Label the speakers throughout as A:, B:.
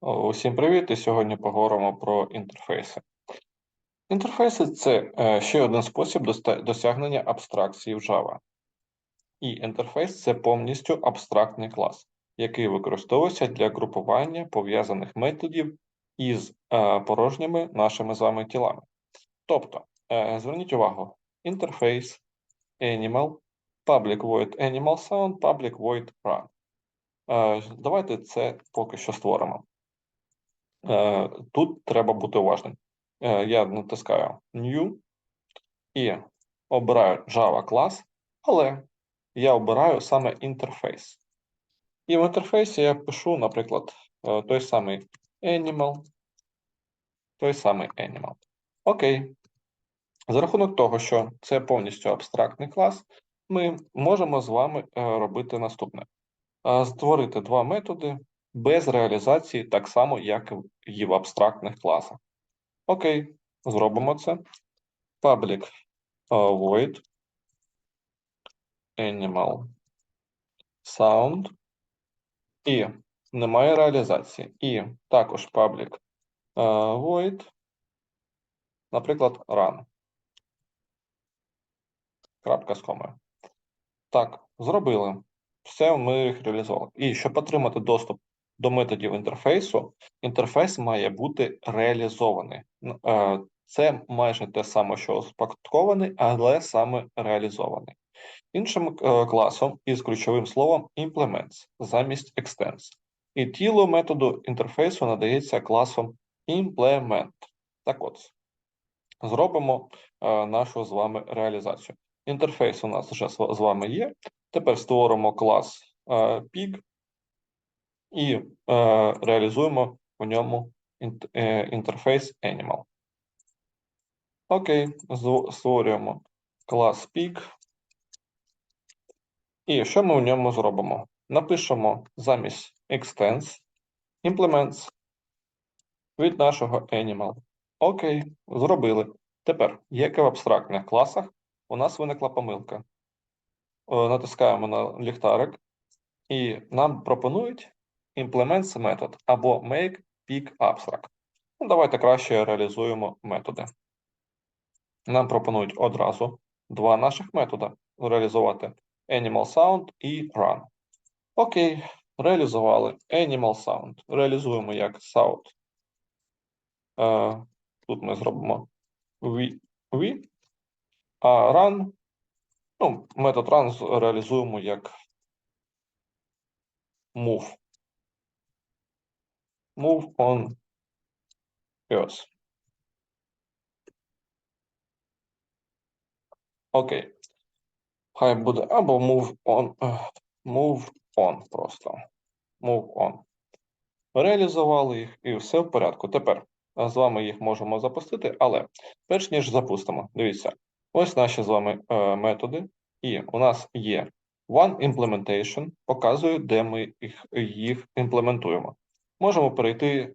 A: Усім привіт! І сьогодні поговоримо про інтерфейси. Інтерфейси це е, ще один спосіб досягнення абстракції в Java. І інтерфейс це повністю абстрактний клас, який використовується для групування пов'язаних методів із е, порожніми нашими з вами тілами. Тобто, е, зверніть увагу: інтерфейс, animal, public void animal sound, public void run. Давайте це поки що створимо. Е, Тут треба бути уважним. Е, Я натискаю New і обираю Java клас, але я обираю саме інтерфейс. І в інтерфейсі я пишу, наприклад, е, той самий Animal, той самий Animal. Окей. За рахунок того, що це повністю абстрактний клас, ми можемо з вами робити наступне: створити два методи без реалізації, так само, як і в абстрактних класах. Окей, зробимо це. Public void animal sound. І немає реалізації. І також public void, наприклад, run. Крапка з комою. Так, зробили. Все ми їх реалізували. І щоб отримати доступ до методів інтерфейсу, інтерфейс має бути реалізований. Е, Це майже те саме, що успадкований, але саме реалізований. Іншим е, класом із ключовим словом implements замість extends. І тіло методу інтерфейсу надається класом implement. Так от, зробимо е, нашу з вами реалізацію. Інтерфейс у нас вже з вами є. Тепер створимо клас pig і е, реалізуємо у ньому інтерфейс animal. Окей, створюємо клас pig. І що ми в ньому зробимо? Напишемо замість extends implements від нашого animal. Окей, зробили. Тепер, як і в абстрактних класах, у нас виникла помилка. Е, Натискаємо на ліхтарик, і нам пропонують implements метод або make pick abstract. Ну, давайте краще реалізуємо методи. Нам пропонують одразу два наших методи реалізувати Animal Sound і Run. Окей, реалізували Animal Sound. Реалізуємо як Sound. Е, тут ми зробимо V, V. А Run, ну, метод Run реалізуємо як Move. Move on Earth. Окей. Хай буде або move on, move on просто. Move on. Реалізували їх і все в порядку. Тепер е, з вами їх можемо запустити, але перш ніж запустимо, дивіться, ось наші з вами е, методи, і у нас є one implementation, показує, де ми їх, їх імплементуємо. Можемо перейти е,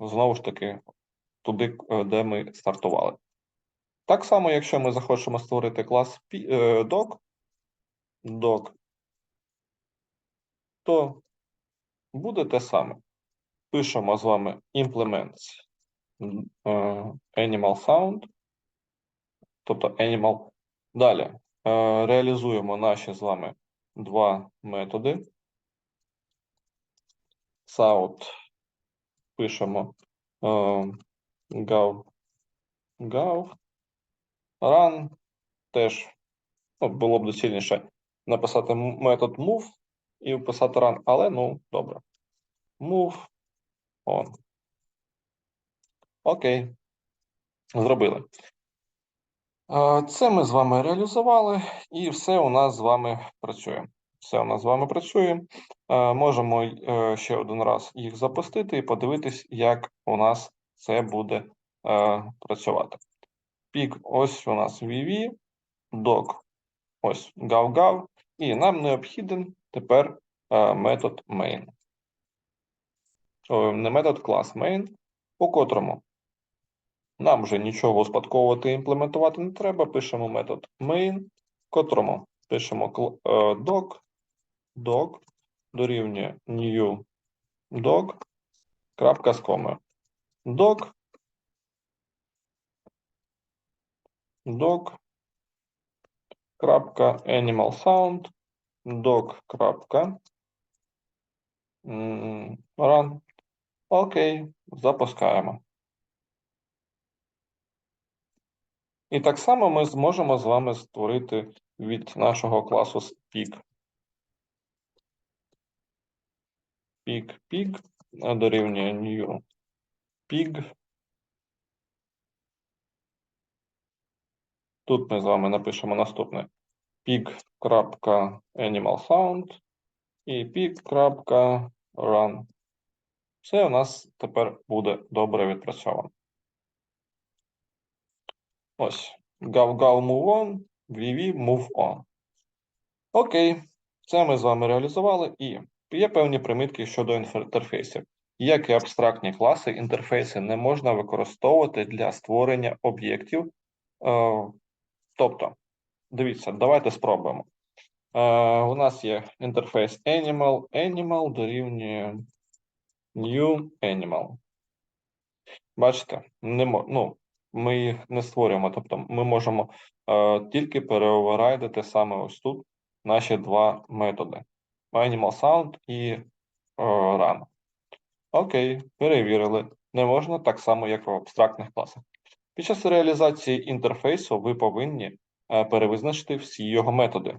A: знову ж таки туди, е, де ми стартували. Так само, якщо ми захочемо створити клас е, doc, doc, то буде те саме. Пишемо з вами implements е, animal sound, тобто animal. Далі е, реалізуємо наші з вами два методи. Sound пишемо е, gov, gov, run теж ну, було б доцільніше написати метод move і вписати run, але ну добре. Move on. Окей. Зробили. Е, Це ми з вами реалізували, і все у нас з вами працює. Все у нас з вами працює. Е, Можемо е, ще один раз їх запустити і подивитись, як у нас це буде е, працювати. Пік ось у нас VV, doc ось gov-gov, і нам необхіден тепер метод main. Не метод клас main, у котрому нам вже нічого успадковувати і імплементувати не треба. Пишемо метод main, в котрому пишемо doc, doc дорівнює new doc, крапка з комою. Doc, doc, крапка animal sound, doc, крапка run. Окей, запускаємо. І так само ми зможемо з вами створити від нашого класу peak. Peak, peak е, дорівнює new pig. Тут ми з вами напишемо наступне pig.animalSound і pig.run. Все у нас тепер буде добре відпрацьовано. Ось. Gov-gov move on, VV move on. Окей, це ми з вами реалізували, і є певні примітки щодо інтерфейсів. Як і абстрактні класи, інтерфейси не можна використовувати для створення об'єктів. Е, тобто, дивіться, давайте спробуємо. Е, у нас є інтерфейс Animal, Animal дорівнює New Animal. Бачите, не ну, ми їх не створюємо. Тобто, ми можемо е, тільки переоверайдити саме ось тут наші два методи: Animal Sound і е, Run. Окей, перевірили. Не можна так само, як в абстрактних класах. Під час реалізації інтерфейсу ви повинні е, перевизначити всі його методи.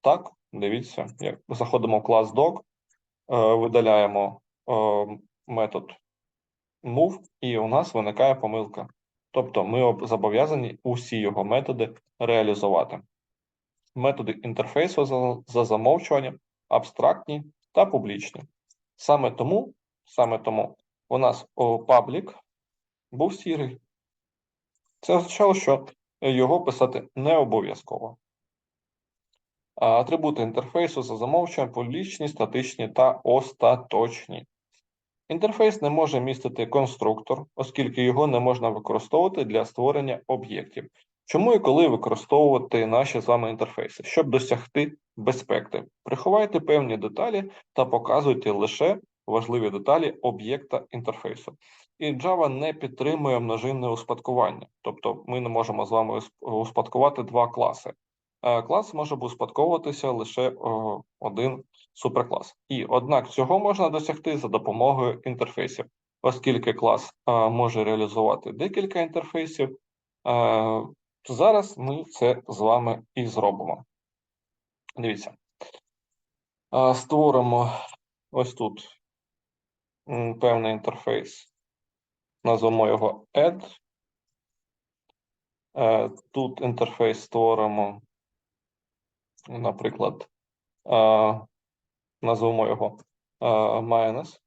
A: Так, дивіться, як заходимо в клас doc, е, видаляємо метод move, і у нас виникає помилка. Тобто ми зобов'язані усі його методи реалізувати. Методи інтерфейсу за замовчуванням абстрактні та публічні. Саме тому, саме тому у нас паблік був сірий. Це означало, що його писати не обов'язково. Атрибути інтерфейсу за замовчуванням публічні, статичні та остаточні. Інтерфейс не може містити конструктор, оскільки його не можна використовувати для створення об'єктів. Чому і коли використовувати наші з вами інтерфейси? Щоб досягти безпеки. Приховайте певні деталі та показуйте лише важливі деталі об'єкта інтерфейсу. І Java не підтримує множинне успадкування, тобто ми не можемо з вами успадкувати два класи. Е, Клас може успадковуватися лише один суперклас. І однак цього можна досягти за допомогою інтерфейсів, оскільки клас е, може реалізувати декілька інтерфейсів. Е, Зараз ми це з вами і зробимо. Дивіться. Створимо ось тут певний інтерфейс. Назвемо його add. Е, Тут інтерфейс створимо, наприклад, назвемо його minus.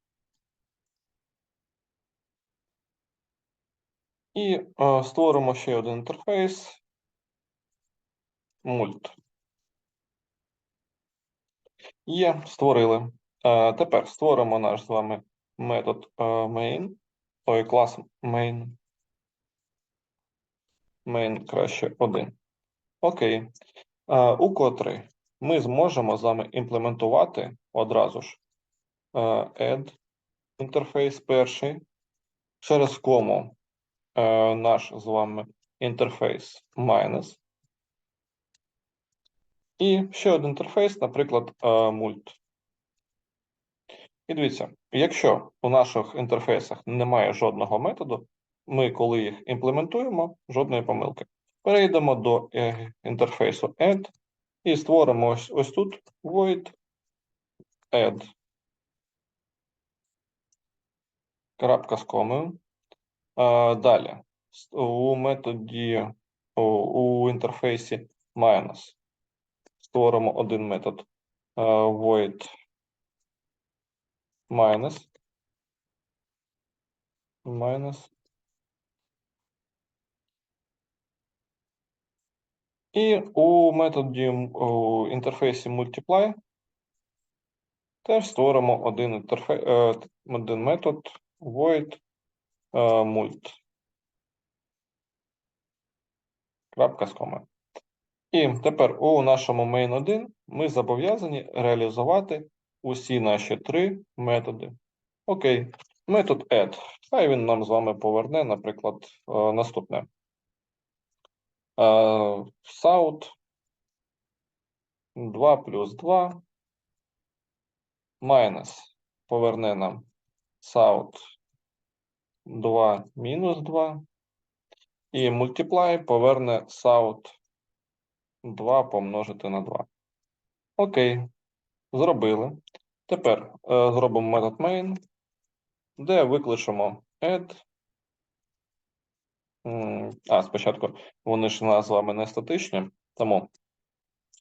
A: І е, створимо ще один інтерфейс мульт. Є, створили. Е, Тепер створимо наш з вами метод е, main, той клас main. Main краще один. Окей. Е, У котрий ми зможемо з вами імплементувати одразу ж е, add інтерфейс перший, через кому наш з вами інтерфейс minus. І ще один інтерфейс, наприклад, е, mult. І дивіться, якщо у наших інтерфейсах немає жодного методу, ми, коли їх імплементуємо, жодної помилки. Перейдемо до е, інтерфейсу add і створимо ось, ось тут void add. Крапка з комою. Е, Далі. У методі у, інтерфейсі minus. Створимо один метод е, void minus. Minus. І у методі у інтерфейсі multiply теж створимо один інтерфейс, один метод void е, mult. Крапка з комою. І тепер у нашому main1 ми зобов'язані реалізувати усі наші три методи. Окей. Метод add. Хай він нам з вами поверне, наприклад, е, наступне. Е, South 2 плюс 2 майнус поверне нам South 2 мінус 2 і multiply поверне South 2 помножити на 2. Окей, зробили. Тепер е, зробимо метод main, де викличемо add. А, спочатку вони ж у з вами не статичні, тому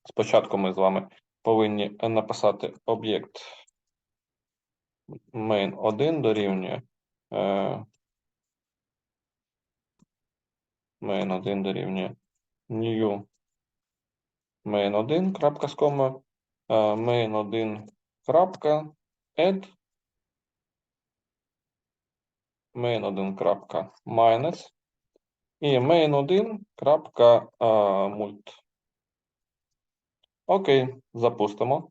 A: спочатку ми з вами повинні написати об'єкт main1 дорівнює е, main1 дорівнює new main1 крапка з комою, е, main1 крапка add main1 крапка minus і main1 крапка е, mult. Окей, запустимо.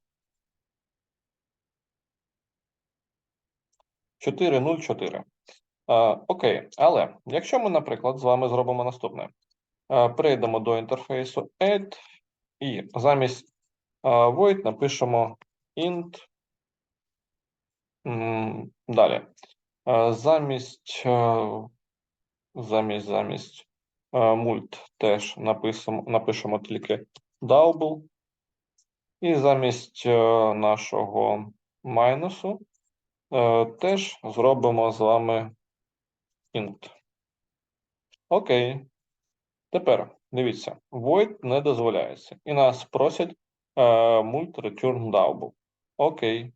A: 404. Окей, але якщо ми, наприклад, з вами зробимо наступне. Прийдемо до інтерфейсу add і замість void напишемо int. Далі. Замість, замість, замість mult теж напишемо, напишемо тільки double. І замість нашого майнусу теж зробимо з вами int. Окей. Тепер дивіться, void не дозволяється. І нас просять е, mult return double. Окей.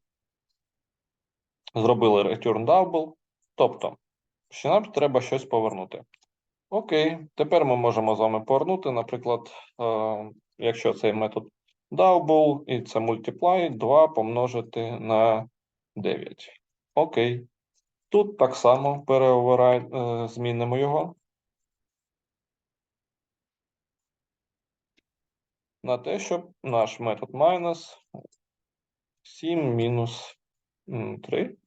A: Зробили return double. Тобто, що нам треба щось повернути. Окей, тепер ми можемо з вами повернути, наприклад, е, якщо цей метод double і це multiply, 2 помножити на 9. Окей. Тут так само переоверай, е, змінимо його на те, щоб наш метод minus 7 мінус 3.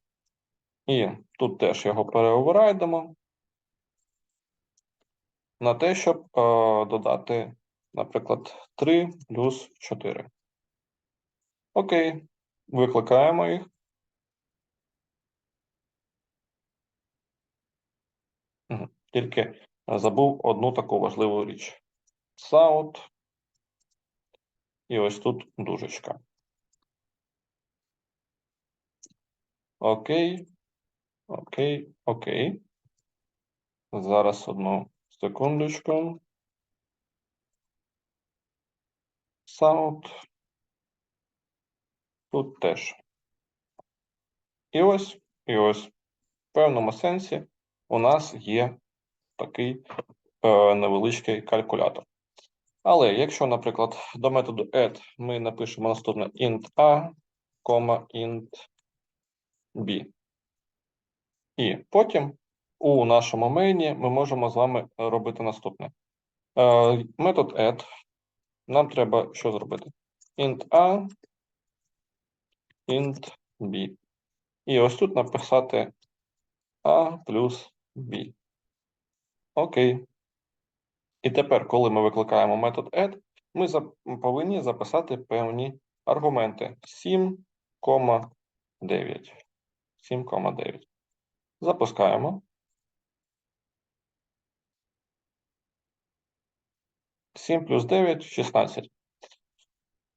A: І тут теж його переоверайдемо на те, щоб е, додати, наприклад, 3 плюс 4. Окей, викликаємо їх. Тільки забув одну таку важливу річ. South. І ось тут дужечка. Окей. Окей, окей. Зараз одну секундочку. South. Тут теж. І ось, і ось. В певному сенсі у нас є такий е, невеличкий калькулятор. Але якщо, наприклад, до методу add ми напишемо наступне int a, int b. І потім у нашому мейні ми можемо з вами робити наступне. Е, метод add. Нам треба що зробити? int a, int b. І ось тут написати a плюс b. Окей. І тепер, коли ми викликаємо метод add, ми повинні записати певні аргументи 7,9. 7,9. Запускаємо. 7 плюс 9 – 16.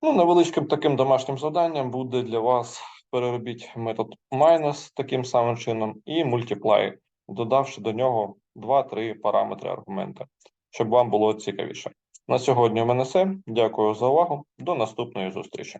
A: Ну, невеличким таким домашнім завданням буде для вас переробіть метод minus таким самим чином і multiply, додавши до нього 2-3 параметри аргумента, щоб вам було цікавіше. На сьогодні у мене все. Дякую за увагу. До наступної зустрічі.